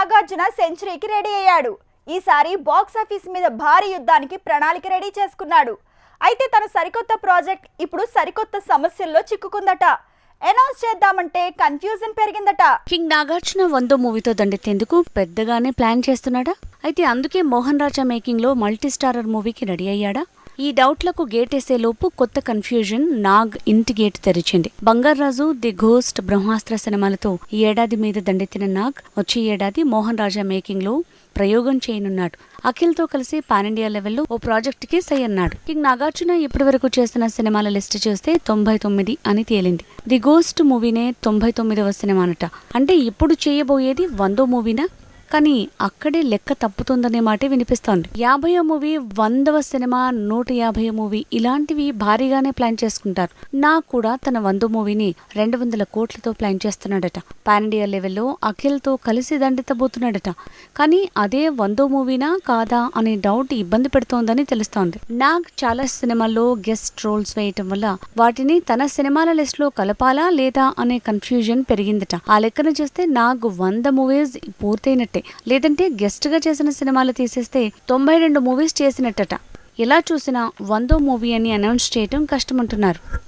Nagarjuna సెంచరీకి ready అయ్యాడు. ఈసారి box office మీద భారీ యుద్ధానికి ప్రణాళిక రెడీ చేసుకున్నాడు. అయితే తన సరికొత్త ప్రాజెక్ట్ ఇప్పుడు సరికొత్త సమస్యల్లో చిక్కుకుందట. అనౌన్స్ చేద్దామంటే కన్ఫ్యూజన్ పెరిగిందట. కింగ్ నాగార్జున వందో మూవీతో దండెత్తేందుకు పెద్దగానే ప్లాన్ చేస్తున్నాడా? అయితే అందుకే మోహన్ రాజా మేకింగ్లో మల్టీ స్టారర్ మూవీకి రెడీ అయ్యాడా? ఈ డౌట్లకు గేటేసే లోపు కొత్త కన్ఫ్యూజన్ నాగ్ ఇంటి గేట్ తెరిచింది. బంగారాజు ది ఘోస్ట్ బ్రహ్మాస్త్ర సినిమాలతో ఈ ఏడాది మీద దండెత్తిన నాగ్ వచ్చే ఏడాది మోహన్ రాజా మేకింగ్లో ప్రయోగం చేయనున్నాడు. అఖిల్తో కలిసి పాన్ ఇండియా లెవెల్లో ఓ ప్రాజెక్ట్కి సై అన్నాడు. కింగ్ నాగార్జున ఇప్పటి వరకు చేసిన సినిమాల లిస్ట్ చూస్తే తొంభై తొమ్మిది అని తేలింది. ది గోస్ట్ మూవీనే తొంభై తొమ్మిదవ సినిమా అనట అంటే ఇప్పుడు చేయబోయేది వందో మూవీనా? కానీ అక్కడే లెక్క తప్పుతుందనే మాటే వినిపిస్తోంది. యాభైవ మూవీ వందవ సినిమా నూట యాభై మూవీ ఇలాంటివి భారీగానే ప్లాన్ చేసుకుంటారు. నా కూడా తన వందో మూవీని రెండు వందల కోట్లతో ప్లాన్ చేస్తున్నాడట. పాన్ ఇండియా లెవెల్లో అఖిల్తో కలిసి దండెత్తబోతున్నాడట. కానీ అదే వందో మూవీనా కాదా అనే డౌట్ ఇబ్బంది పెడుతోందని తెలుస్తోంది. నాగ్ చాలా సినిమాల్లో గెస్ట్ రోల్స్ వేయటం వల్ల వాటిని తన సినిమాల లిస్ట్లో కలపాలా లేదా అనే కన్ఫ్యూజన్ పెరిగిందట. ఆ లెక్కన చూస్తే నాగ్ వంద మూవీస్ పూర్తయినట్టే. లేదంటే గెస్ట్గా చేసిన సినిమాలు తీసేస్తే తొంభై రెండు మూవీస్ చేసినట్టట. ఎలా చూసినా వందో మూవీ అని అనౌన్స్ చేయటం కష్టమంటున్నారు.